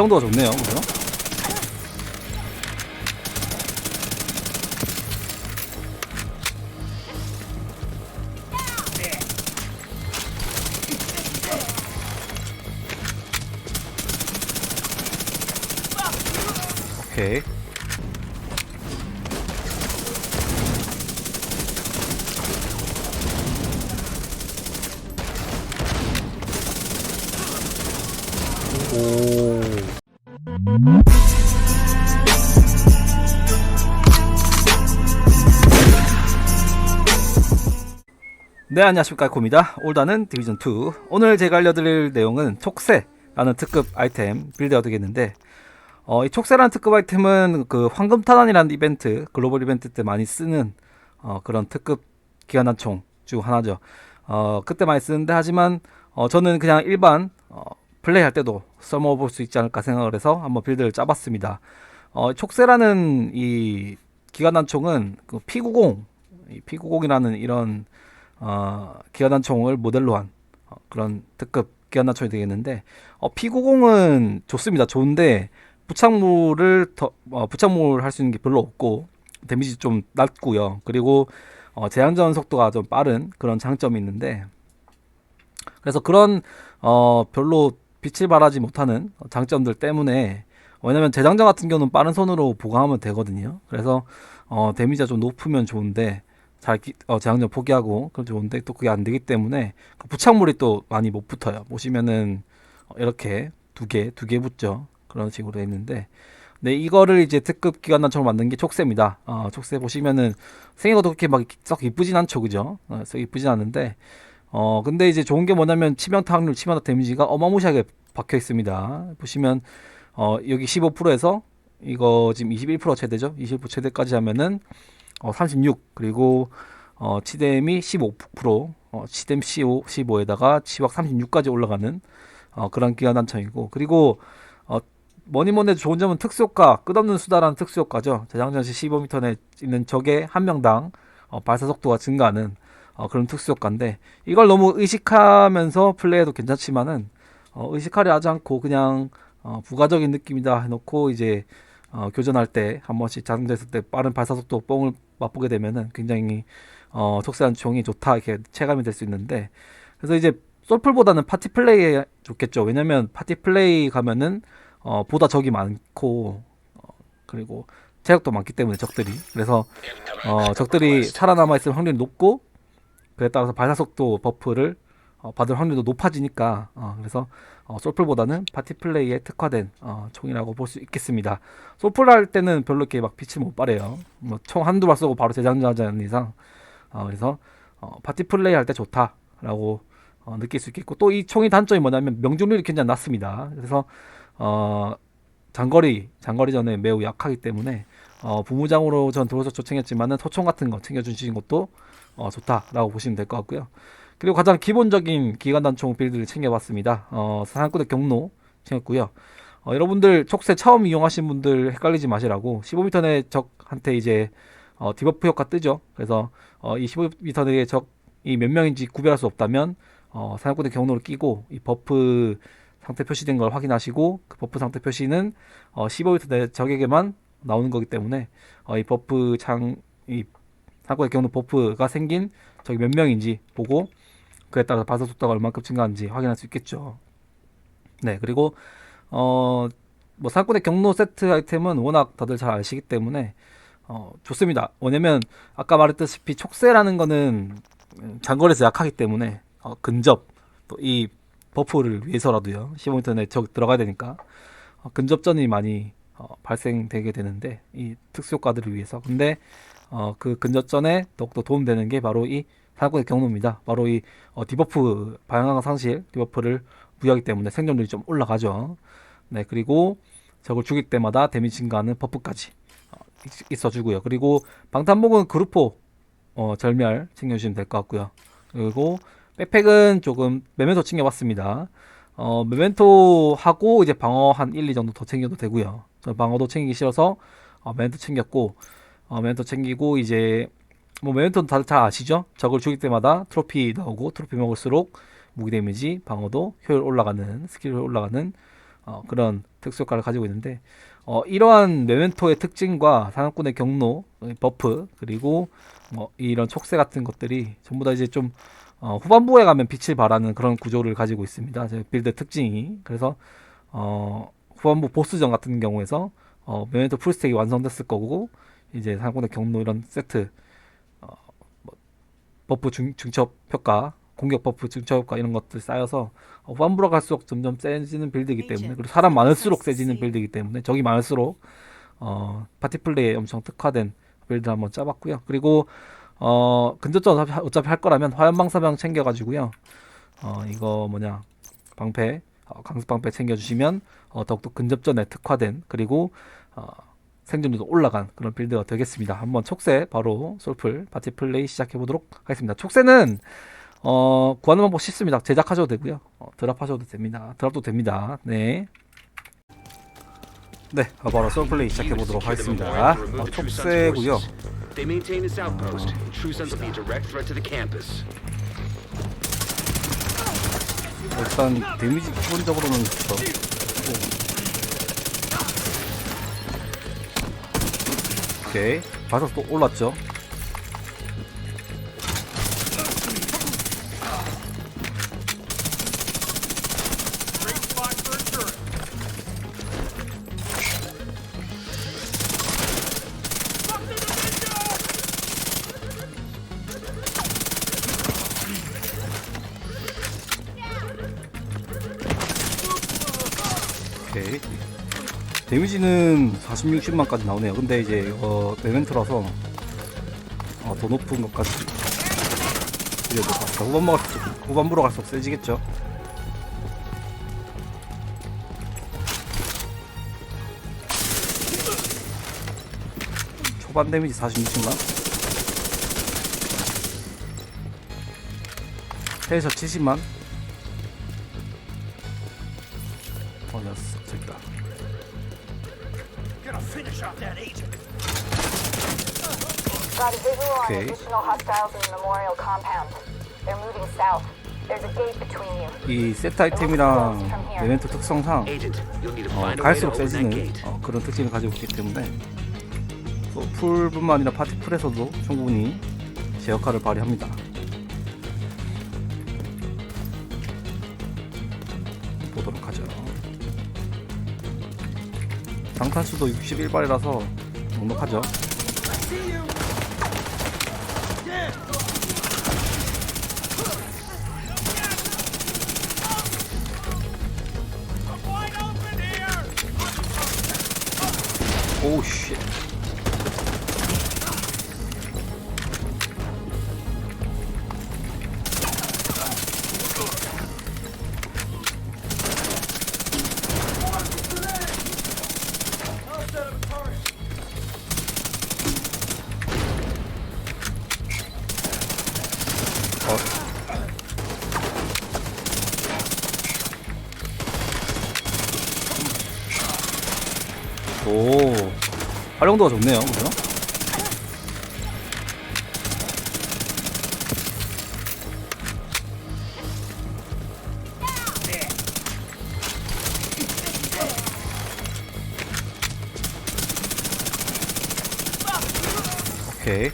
활용도가 좋네요. 그죠? 오. 네 안녕하십니까. 코입니다. 올다는 디비전 2 오늘 제가 알려드릴 내용은 촉새라는 특급 아이템 빌드가 되겠는데 어, 이 촉새라는 특급 아이템은 그 황금탄환이라는 이벤트 글로벌 이벤트 때 많이 쓰는 어, 그런 특급 기관 단총 중 하나죠. 어, 그때 많이 쓰는데 하지만 어, 저는 그냥 일반 어, 플레이할 때도 써먹을 수 있지 않을까 생각을 해서 한번 빌드를 짜봤습니다 어, 촉새라는 이 기관단총은 그 P90 이 P90이라는 이런 어, 기관단총을 모델로 한 어, 그런 특급 기관단총이 되겠는데 어, P90은 좋습니다. 좋은데 부착물을 더 어, 부착물 할 수 있는 게 별로 없고 데미지 좀 낮고요. 그리고 어, 재장전 속도가 좀 빠른 그런 장점이 있는데 그래서 그런 어, 별로 빛을 발하지 못하는 장점들 때문에 왜냐면 재장전 같은 경우는 빠른 손으로 보강하면 되거든요. 그래서 어, 데미지가 좀 높으면 좋은데 잘 기- 어, 재장전 포기하고 그럼 좋은데 또 그게 안 되기 때문에 그 부착물이 또 많이 못 붙어요. 보시면은 어, 이렇게 두 개, 두 개 붙죠. 그런 식으로 돼 있는데 네, 이거를 이제 특급 기관단총으로 만든 게 촉새입니다. 어, 촉새 보시면은 생긴 것도 그렇게 막 썩 이쁘진 않죠, 그죠? 어, 썩 이쁘진 않은데 어, 근데 이제 좋은 게 뭐냐면 치명타 확률, 치명타 데미지가 어마무시하게 박혀 있습니다. 보시면 어, 여기 15%에서 이거 지금 21% 최대죠? 20% 최대까지 하면은 어, 36 그리고 어, 치뎀이 15% 어, 치뎀 15, 15에다가 치확 36까지 올라가는 어, 그런 기관 단청이고 그리고 어, 뭐니 뭐니 해도 좋은 점은 특수효과 끝없는 수다라는 특수효과죠 재장전 시 15m 내에 있는 적의 한 명당 어, 발사 속도가 증가하는 어, 그런 특수효과인데 이걸 너무 의식하면서 플레이해도 괜찮지만은 어, 의식하려 하지 않고 그냥 어, 부가적인 느낌이다 해놓고 이제 어, 교전할 때 한 번씩 장전됐을 때 빠른 발사 속도 뽕을 맛보게 되면은 굉장히 어, 촉새한 총이 좋다 이렇게 체감이 될 수 있는데 그래서 이제 솔플보다는 파티 플레이에 좋겠죠. 왜냐면 파티 플레이 가면은 어, 보다 적이 많고 어, 그리고 체력도 많기 때문에 적들이. 그래서 어, 적들이 살아남아 있을 확률이 높고 그에 따라서 발사 속도 버프를 어, 받을 확률도 높아지니까 어, 그래서 어, 솔플보다는 파티 플레이에 특화된 어, 총이라고 볼 수 있겠습니다. 솔플 할 때는 별로 이렇게 막 빛을 못 발해요. 뭐 총 한두 발 쏘고 바로 재장전하지 않는 이상 어, 그래서 어, 파티 플레이 할 때 좋다라고 어, 느낄 수 있겠고 또 이 총의 단점이 뭐냐면 명중률이 굉장히 낮습니다. 그래서 어, 장거리 장거리전에 매우 약하기 때문에 어, 부무장으로 전 도로서 챙겼지만은 토총 같은 거 챙겨주시는 것도 어, 좋다라고 보시면 될 것 같고요. 그리고 가장 기본적인 기관단총 빌드를 챙겨봤습니다. 어, 사냥꾼의 경로 챙겼고요. 어, 여러분들 촉새 처음 이용하신 분들 헷갈리지 마시라고 15m 내 적한테 이제 어, 디버프 효과 뜨죠. 그래서 어, 이 15m 내의 적이 몇 명인지 구별할 수 없다면 어, 사냥꾼의 경로를 끼고 이 버프 상태 표시된 걸 확인하시고 그 버프 상태 표시는 어, 15m 내 적에게만 나오는 거기 때문에 어, 이 버프 창, 이 사냥꾼의 경로 버프가 생긴 적이 몇 명인지 보고 그에 따라서 발사 속도가 얼마큼 증가하는지 확인할 수 있겠죠. 네, 그리고 어, 뭐 사건의 경로 세트 아이템은 워낙 다들 잘 아시기 때문에 어, 좋습니다. 왜냐면 아까 말했다시피 촉새라는 거는 음, 장거리에서 약하기 때문에 어, 근접 또 이 버프를 위해서라도요 15m 내에 적 들어가야 되니까 어, 근접전이 많이 어, 발생되게 되는데 이 특수 효과들을 위해서 근데 어, 그 근접전에 더욱더 도움되는 게 바로 이 사건의 경로입니다. 바로 이 어, 디버프 방향 상실 디버프를 부여하기 때문에 생존율이 좀 올라가죠. 네 그리고 적을 죽일 때마다 데미지 증가하는 버프까지 어, 있- 있어주고요. 그리고 방탄복은 그루포 어, 절멸 챙겨주시면 될 것 같고요. 그리고 백팩은 조금 메멘토 챙겨봤습니다. 어, 메멘토 하고 이제 방어 한 1, 2 정도 더 챙겨도 되고요. 저 방어도 챙기기 싫어서 어, 메멘토 챙겼고 어, 메멘토 챙기고 이제 뭐 메멘토는 다들 잘 아시죠? 적을 죽일 때마다 트로피 나오고 트로피 먹을수록 무기 데미지, 방어도 효율 올라가는 스킬 올라가는 어, 그런 특수 효과를 가지고 있는데 어, 이러한 메멘토의 특징과 사냥꾼의 경로, 어, 버프 그리고 뭐 이런 촉새 같은 것들이 전부 다 이제 좀 어, 후반부에 가면 빛을 발하는 그런 구조를 가지고 있습니다. 제 빌드 특징이 그래서 어, 후반부 보스전 같은 경우에서 어, 메멘토 풀스택이 완성됐을 거고 이제 사냥꾼의 경로 이런 세트 어, 뭐, 버프 중, 중첩 효과 공격 버프 중첩 효과 이런 것들 쌓여서 어, 후반부로 갈수록 점점 세지는 빌드이기 때문에 그리고 사람 많을수록 세지는 빌드이기 때문에 적이 많을수록 어, 파티 플레이에 엄청 특화된 빌드 한번 짜봤고요. 그리고 어, 근접전 어차피, 어차피 할 거라면 화염방사병 챙겨가지고요. 어, 이거 뭐냐 방패 어, 강습 방패 챙겨주시면 어, 더욱더 근접전에 특화된 그리고 어, 생존율도 올라간 그런 빌드가 되겠습니다. 한번 촉새 바로 솔플 파티 플레이 시작해 보도록 하겠습니다. 촉새는 어, 구하는 방법 쉽습니다. 제작하셔도 되고요. 어, 드랍하셔도 됩니다. 드랍도 됩니다. 네. 네, 어, 바로 솔플레이 시작해 보도록 하겠습니다. 어, 촉새고요. Campus. 일단 데미지 기본적으로는 더 오케이. 바닥 또 올랐죠 오케이. 데미지는 40, 60만까지 나오네요. 근데 이제 어 메멘트라서 어, 더 높은 것까지 이래도 후반부로 갈수록, 후반부로 갈수록 세지겠죠? 초반 데미지 46인가? 해서 70만 you. 이 세트 아이템이랑 메멘토 특성상 어, 갈수록 세지는. 어, 그런 특징을 가지고 있기 때문에 또 풀뿐만 아니라 파티풀에서도 충분히 제 역할을 발휘합니다. 보도록 하죠. 장탄수도 61발이라서 넉넉하죠. 오우 활용도가 좋네요 그죠? 오케이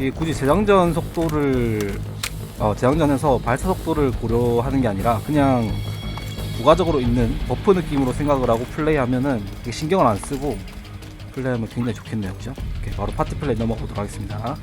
이 굳이 재장전 속도를 어, 재장전에서 발사 속도를 고려하는 게 아니라 그냥 부가적으로 있는 버프 느낌으로 생각을 하고 플레이하면은 신경을 안 쓰고 플레이하면 굉장히 좋겠네요, 그죠? 바로 파티 플레이 넘어가 보도록 하겠습니다.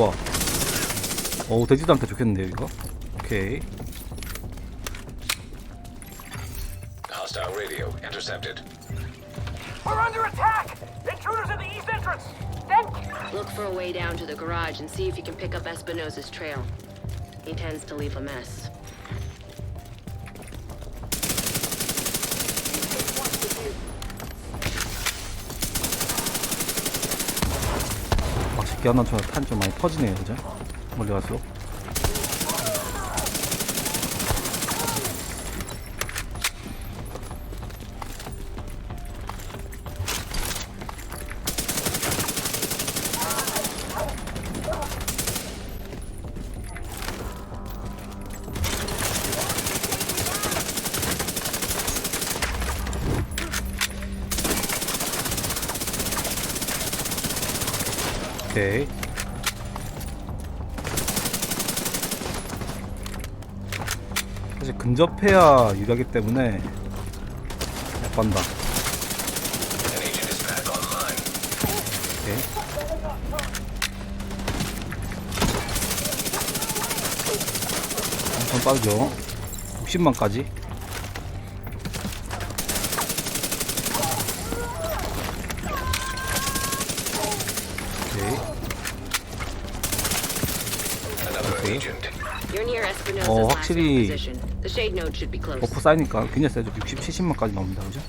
좋아. 오 돼지들한테 좋겠는데요 이거. 오케이. Hostile radio intercepted. We're under attack! Intruders in the east entrance! Then Look for a way down to the garage and see if you can pick up Espinosa's trail. He tends to leave a mess. 확실히 기아나처럼 탄좀 많이 퍼지네요, 그죠? 멀리 갈수록. 오케이. 사실 근접해야 유리하기 때문에 못 간다. 오케이. 엄청 빠르죠. 60만까지. 확실히. 버프 쌓이니까 굉장히 세죠. 60, 70만까지 나옵니다. 그죠?